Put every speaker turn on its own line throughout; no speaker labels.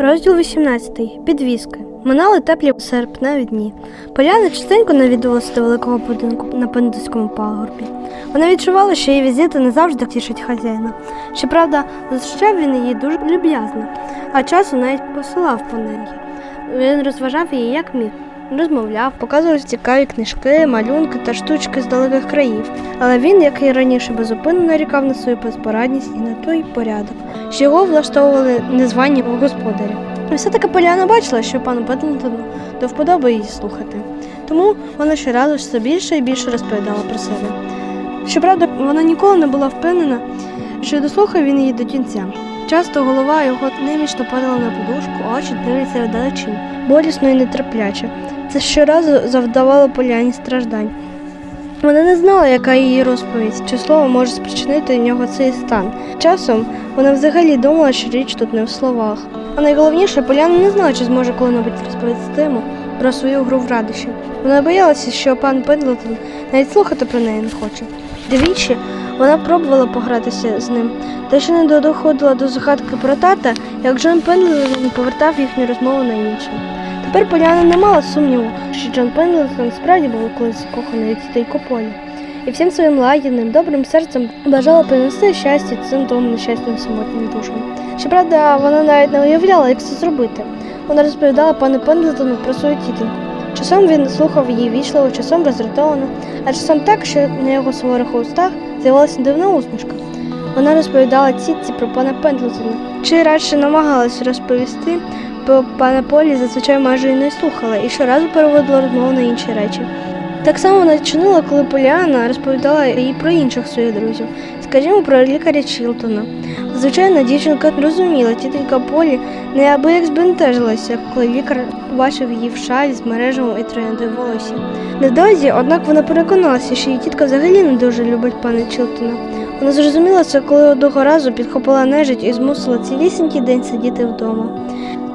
Розділ 18. Підвіски. Минали теплі серпневі дні. Поляна частенько навідувалася до великого будинку на Пендуському пагорбі. Вона відчувала, що її візити не завжди тішить хазяїна. Щоправда, зустрічав він її дуже люб'язно, а часу навіть посилав по неї. Він розважав її як міг. Розмовляв, показував цікаві книжки, малюнки та штучки з далеких країв. Але він, як і раніше, безупинно нарікав на свою безпорадність і на той порядок, що його влаштовували незвані господарі. І все-таки Поляна бачила, що пану Петлентону до вподоби її слухати. Тому вона щоразу все більше і більше розповідала про себе. Щоправда, вона ніколи не була впевнена, що дослухав він її до кінця. Часто голова його немічно падала на подушку, очі дивляться вдалечінь, болісно і нетерпляче. Це щоразу завдавало поляні страждань. Вона не знала, яка її розповідь, чи слово може спричинити в нього цей стан. Часом вона взагалі думала, що річ тут не в словах. А найголовніше, Поляна не знала, чи зможе коли-небудь розповісти йому про свою гру в радощі. Вона боялася, що пан Пендлтон навіть слухати про неї не хоче. Двічі вона пробувала погратися з ним, та ще не доходила до згадки про тата, як Джон Пендлтон повертав їхню розмову на інше. Тепер Поляна не мала сумніву, що Джон Пендлтон справді був колись закоханий у тітейко Полі. І всім своїм лагідним, добрим серцем бажала принести щастя цим двом нещасним самотнім душам. Щоправда, вона навіть не уявляла, як це зробити. Вона розповідала пану Пендлтону про свою тітоньку. Часом він слухав її вічливо, часом роздратовано, а часом так, що на його суворих устах з'явилася дивна усмішка. Вона розповідала тітці про пана Пендлтона, чи радше намагалась розповісти, бо пана Полі зазвичай майже і не слухала і щоразу переводила розмову на інші речі. Так само вона чинила, коли Поліана розповідала їй про інших своїх друзів, скажімо, про лікаря Чілтона. Звичайно, дівчинка розуміла, тітонька Полі неабияк збентежилася, коли лікар побачив її в шалі з мережем і трояндою волосся. Невдовзі, однак, вона переконалася, що її тітка взагалі не дуже любить пана Чілтона. Вона зрозуміла це, коли одного разу підхопила нежить і змусила цілісінький день сидіти вдома.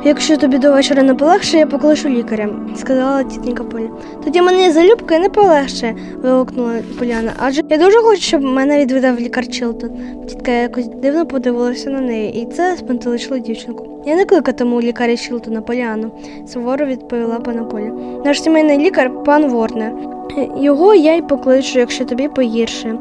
Якщо тобі до вечора не полегше, я покличу лікаря, сказала тітенька Поля. Тоді мені залюбки не полегше, вигукнула Поляна. Адже я дуже хочу, щоб мене відвідав лікар Чилтон. Тітка якось дивно подивилася на неї, і це спантеличило дівчинку. Я не кликатиму лікаря Чилтона Поляну, суворо відповіла пана Поля. Наш сімейний лікар пан Ворнер. Його я й покличу, якщо тобі погірше.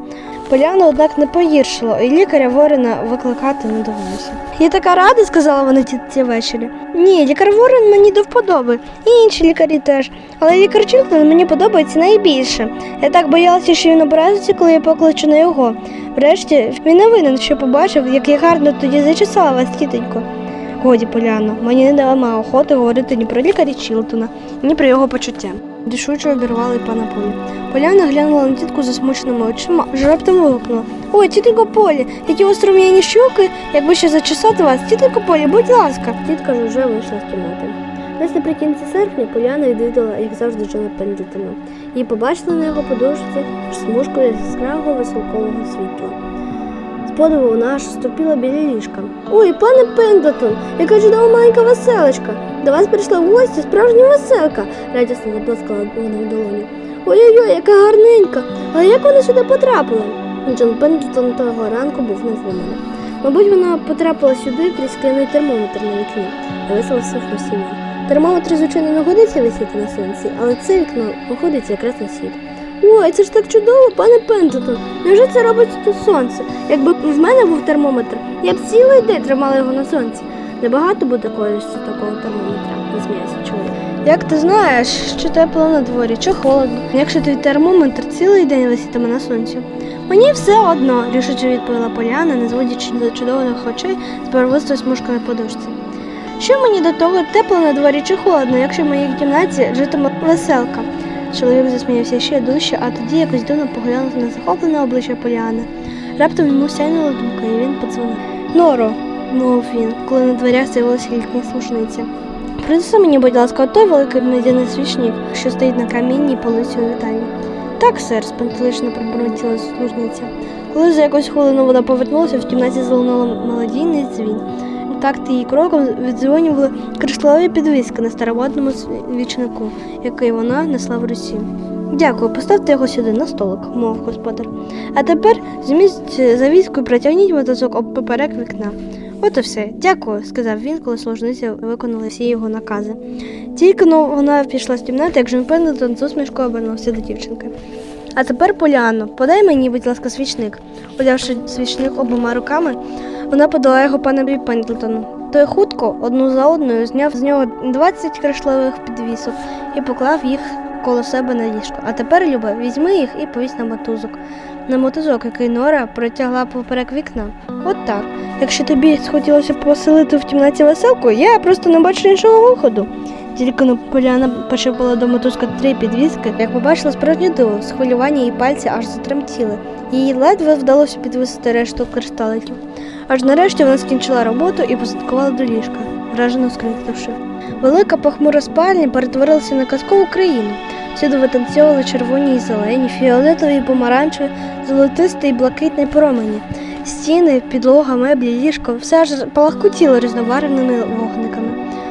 Поляна, однак, не погіршило, і лікаря Ворена викликати не довелося. Я така рада, сказала вона тітці ввечері. Ні, лікар Ворен мені до вподоби, і інші лікарі теж. Але лікар Чілтон мені подобається найбільше. Я так боялася, що він образиться, коли я покличу на його. Врешті він не винен, що побачив, як я гарно тоді зачесала вас, тітонько. Годі, Поляно, мені не дала охоти говорити ні про лікаря Чілтона, ні про його почуття. Дішуче обірвали пана Полі. Поляна глянула на тітку засмученими очима, аж раптом вигукнула. Ой, тітонько Полі, які острум'яні щоки, якби ще зачесати вас, тітонько Полі, будь ласка. Тітка ж уже вийшла з кімнати. Десь наприкінці серпня Поляна відвідала, як завжди, Джона Пендлтона. і побачила на його подушці смужку яскравого веселкового світла. З подиву вона аж ступила біля ліжка. Ой, пане Пендлтон, яка чудова маленька веселочка. До вас прийшла в гості справжня веселка, радісно заплескала вона в долоні. Ой-ой-ой, яка гарненька. Але як вона сюди потрапила? Джон Пендлтон того ранку був невломаний. Мабуть, вона потрапила сюди крізь скляний термометр на вікні, весело всихнув сім'я. Термометр, звичайно, не годиться висіти на сонці, але це вікно виходить якраз на світ. Ой, це ж так чудово, пане Пендлтон. Невже це робить тут сонце? Якби в мене був термометр, я б цілий день тримала його на сонці. Небагато буде користі такого термометра, засміявся чоловік. Як ти знаєш, що тепло на дворі, чи холодно, якщо твій термометр цілий день висітиме на сонці? Мені все одно, рішуче відповіла Поляна, не зводячи до чудових очей з первистої смужки на подушці. Що мені до того тепло на дворі чи холодно, якщо в моїй кімнаті житиме веселка? Чоловік засміявся ще дужче, а тоді якось дивно поглянув на захоплене обличчя Поліани. Раптом йому сяйнула думка, і він подзвонив. Норо, мовив він, коли на дверях з'явилася літня слушниця. Принеси мені, будь ласка, той великий медяний свічник, що стоїть на камінній полиці у вітальні. Так, сер, спантелично пробурмотіла служниця. Коли за якусь хвилину вона повернулася, в кімнаті залунала мелодійний дзвін. Так її кроком віддзвонювали кришталеві підвіски на старомодному свічнику, який вона несла в руці. Дякую, поставте його сюди на столик, мовив господар. А тепер змість завіску і протягніть мотузок об поперек вікна. От і все. Дякую, сказав він, коли служниця виконали всі його накази. Тільки но вона пішла з кімнати, як Джон Пендлтон з усмішкою обернувся до дівчинки. А тепер, Поліано, подай мені, будь ласка, свічник. Подавши свічник обома руками, вона подала його панові Пендлтону. Той хутко одну за одною зняв з нього 20 кришталевих підвісок і поклав їх коло себе на ліжко. А тепер, Любе, візьми їх і повісь на мотузок. На мотузок, який Нора протягла поперек вікна. От так. Якщо тобі схотілося поселити в кімнаті веселку, я просто не бачу іншого виходу. Тільки но Поляна почепила до мотузка три підвіски, як побачила справжнє диво, з хвилювання її пальці аж затремтіли. Їй ледве вдалося підвисити решту кришталиків. Аж нарешті вона скінчила роботу і посадкувала до ліжка, вражено скрикнувши. Велика похмура спальня перетворилася на казкову країну. Всюди витанцьовували червоні і зелені, фіолетові і помаранчеві, золотисті і блакитні промені. Стіни, підлога, меблі, ліжко все аж палахкотіло різнобарвними вогниками.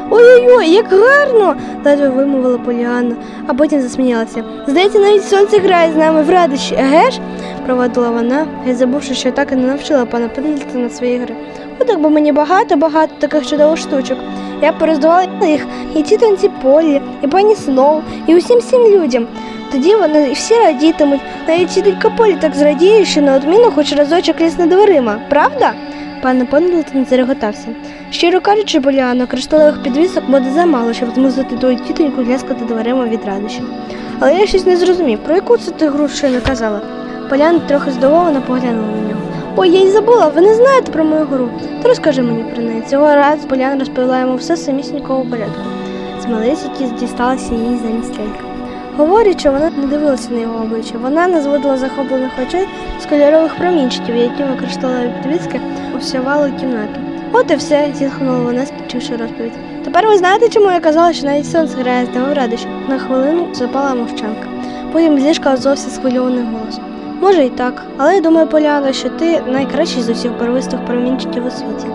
Ой-ой-ой, як гарно! ледве вимовила Поліанна, а потім засміялася. Здається, навіть сонце грає з нами в радощі, еге ж? провадила вона, геть забувши, що так і не навчила пана Пендлтона свої гри. От якби мені багато-багато таких чудових штучок. Я пороздавала їх і тітонці Полі, і пані Сноу, і усім всім людям. Тоді вони всі радітимуть. Навіть тітонька Полі так зрадіє, що неодмінно хоч разочок лізне дверима, правда? Пан Пендлтон зареготався. Щиро кажучи, Поліано, кришталевих підвісок буде замало, щоб змусити твою тітоньку ляскати дверима від радощів. Але я щось не зрозумів, про яку це ти гру ще не казала. Поляна трохи здивовано поглянула на нього. Ой, я й забула, ви не знаєте про мою гру. То розкажи мені про неї. Цього разу Поляна розповіла йому все самісінького порядку. Смелись, які дісталася їй замість ляльки. Говорячи, вона не дивилася на його обличчя. Вона не зводила захоплених очей з кольорових промінчиків, якими кришталеві підвіски усявали кімнату. От і все, зітхнула вона, скінчивши розповідь. Тепер ви знаєте, чому я казала, що навіть сонце грає з радощі? На хвилину запала мовчанка. Потім з озвався схвильований голос. Може і так, але я думаю, Поляна, що ти найкращий з усіх барвистих промінчиків у світі.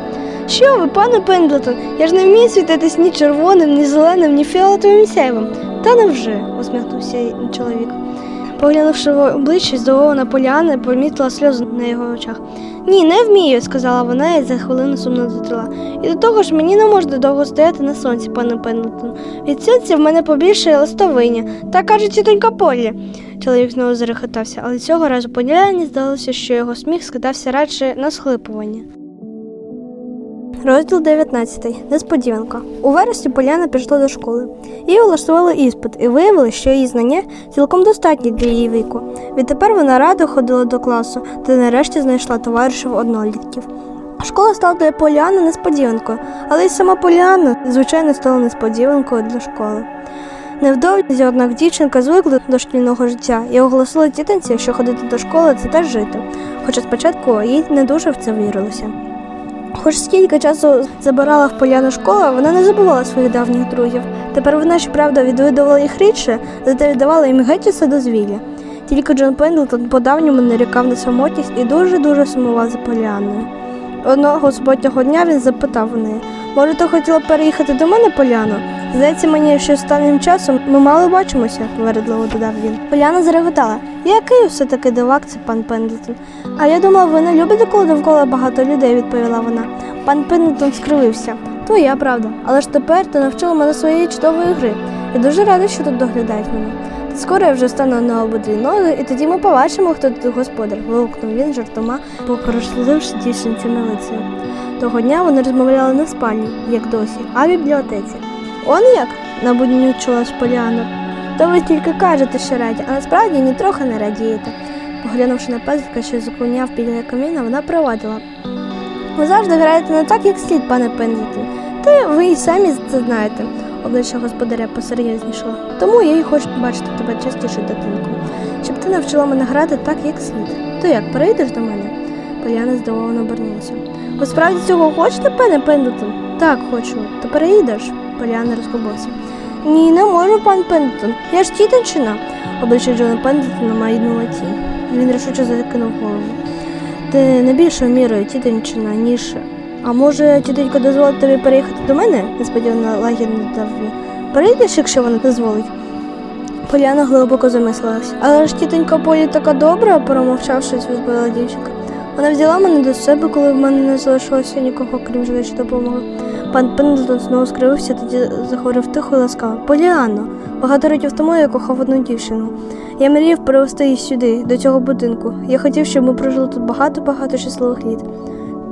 Що ви, пане Пендлтон, я ж не вмію світитись ні червоним, ні зеленим, ні фіолетовим сяйвом. Та невже, усміхнувся чоловік. Поглянувши в обличчя, здивована Поляна помітила сльози на його очах. Ні, не вмію, сказала вона і за хвилину сумно затрила. І до того ж мені не можна довго стояти на сонці, пане Пендлтон. Від сонця в мене побільшає листовиня, так каже тітонька Полі. Чоловік знову зарехотався, але цього разу Поляні здалося, що його сміх скидався радше на схлипування. Розділ 19. Несподіванка. У вересні Поляна пішла до школи. Їй влаштували іспит і виявили, що її знання цілком достатні для її віку. Відтепер вона радо ходила до класу та нарешті знайшла товаришів однолітків. Школа стала для Поліани несподіванкою, але й сама Поліана, звичайно, стала несподіванкою для школи. Невдовзі, однак, дівчинка звикла до шкільного життя і оголосила тітанці, що ходити до школи це теж жити, хоча спочатку їй не дуже в це вірилося. Хоч скільки часу забирала в поляну школа, вона не забувала своїх давніх друзів. Тепер вона щоправда відвідувала їх рідше, зате віддавала їм геть усе дозвілля. Тільки Джон Пендлтон по-давньому нарікав на самотність і дуже-дуже сумував за Поляною. Одного суботнього дня він запитав у неї, може, ти хотіла переїхати до мене, Поляно? Здається мені, що останнім часом ми мало бачимося, вередливо додав він. Поляна зареготала. Який все-таки дивак це пан Пендлтон? А я думала, ви не любите, коли довкола багато людей, відповіла вона. Пан Пендлтон скривився. Твоя правда, але ж тепер ти навчила мене своєї чудової гри. Я дуже рада, що тут доглядають мене. Скоро я вже стану на обидві ноги, і тоді ми побачимо, хто тут господар, вигукнув він жартома, покоросливши дівчинцями лицею. Того дня вони розмовляли не в спальні, як досі, а в бібліотеці. Он як? набуднючилась Поліана. То ви тільки кажете, що раді, а насправді нітрохи не радієте. Поглянувши на песика, що зупиняв біля каміна, вона провадила. Ви завжди граєте не так, як слід, пане Пендлтон. Та ви й самі це знаєте. Обличчя господаря посерйознішало. Тому я й хочу бачити тебе частіше, дитинку. Щоб ти навчила мене грати так, як слід. То як, перейдеш до мене? Поляна здивовано обернулася. Ви справді цього хочете, пане Пендлтон? Так, хочу. То переїдеш? Поляна розгубилася. Ні, не можу, пан Пендлтон. Я ж тітончина. Обличчя Джона Пендлтона майнула тінь. Він рішуче закинув голову. Ти не більшою мірою тітончина, ніж. А може, тітонько дозволить тобі переїхати до мене? несподівано лагідно додав він. Перейдеш, якщо вона дозволить. Поляна глибоко замислилась. Але ж тітонька Полі така добра, промовчавшись, відповіла дівчинка. Вона взяла мене до себе, коли в мене не залишилося нікого, крім жіночої допомоги. Пан Пендлтон знову скривився, тоді заговорив тихо і ласкаво. Поліанно, багато років тому я кохав одну дівчину. Я мріяв привезти її сюди, до цього будинку. Я хотів, щоб ми прожили тут багато-багато щасливих літ.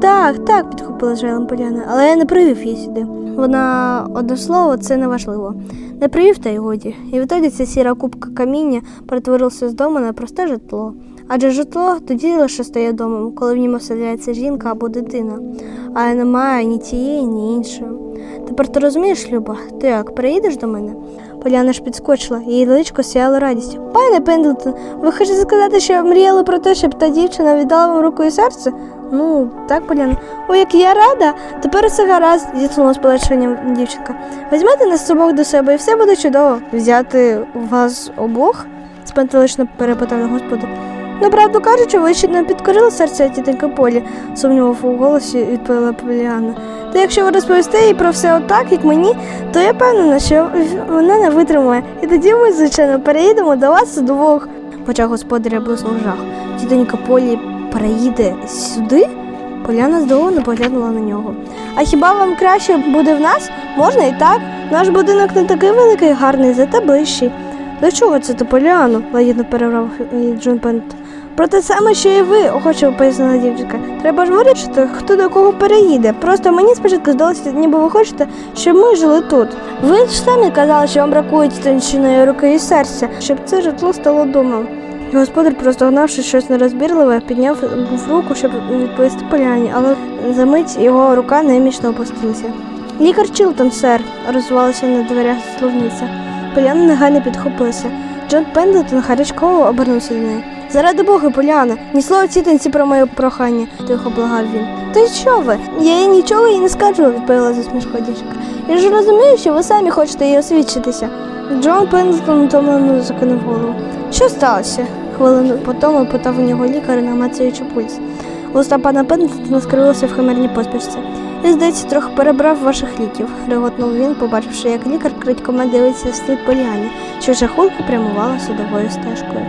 Так, так, підхопила Жайлем Поляна, але я не привів її сюди. Вона одне слово, це не важливо. Не привів та й годі. І відтоді ця сіра кубка каміння перетворилася з дому на просте житло. Адже житло тоді лише стає домом, коли в ньому оселяється жінка або дитина, а немає ні тієї, ні іншої. Тепер ти розумієш, Люба, ти як приїдеш до мене? Поляна ж підскочила, її личко сіяло радістю. Пане Пендлтон, ви хочете сказати, що мріяли про те, щоб та дівчина віддала вам руку і серце? Ну, так, Поляна. Ой, як я рада. Тепер все гаразд, зітхнула з полегшенням дівчинка. Візьмете нас обох до себе і все буде чудово. Взяти вас обох? спантелично перепитав господар. Ну, правду кажучи, ви ще не підкорили серце тітенька Полі, сумнівав у голосі, відповіла Поліана. Та якщо ви розповісте їй про все отак, як мені, то я певна, що вона не витримає. І тоді ми, звичайно, переїдемо до вас двох. Почав господаря блиснув жах. Тітонька Полі переїде сюди? Поляна здивовано поглянула на нього. А хіба вам краще буде в нас? Можна і так. Наш будинок не такий великий, гарний, зате ближчий. До чого це ти, Поляну? лагідно перервав її Джон Пент. Про те саме, що і ви, охоче пояснила дівчинка. Треба ж вирішити, хто до кого переїде. Просто мені спочатку здалося, ніби ви хочете, щоб ми жили тут. Ви ж самі казали, що вам бракує тончиної руки і серця, щоб це житло стало домом. Господар, просто гнавши щось нерозбірливе, підняв руку, щоб відповісти поляні, але за мить його рука немічно опустилася. Лікар Чілтон, сер, розвивалася на дверях служниця. Поляна негайно підхопилася. Джон Пендлтон гарячково обернувся до неї. Заради Бога, Поляна, ні слова тітонці про моє прохання, тихо благав він. Та що ви? Я їй нічого їй не скажу, відповіла засмішкою дівчинка. Я ж розумію, що ви самі хочете їй освідчитися. Джон Пендлтон утомлено закинув голову. Що сталося? Хвилину по тому питав у нього лікар, намацуючи пульс. Уста пана Пендлтона скрилися в химерній поспішці. Я, здається, трохи перебрав ваших ліків, реготнув він, побачивши, як лікар критькома дивиться вслід Поліані, що жахулка прямувала судовою стежкою.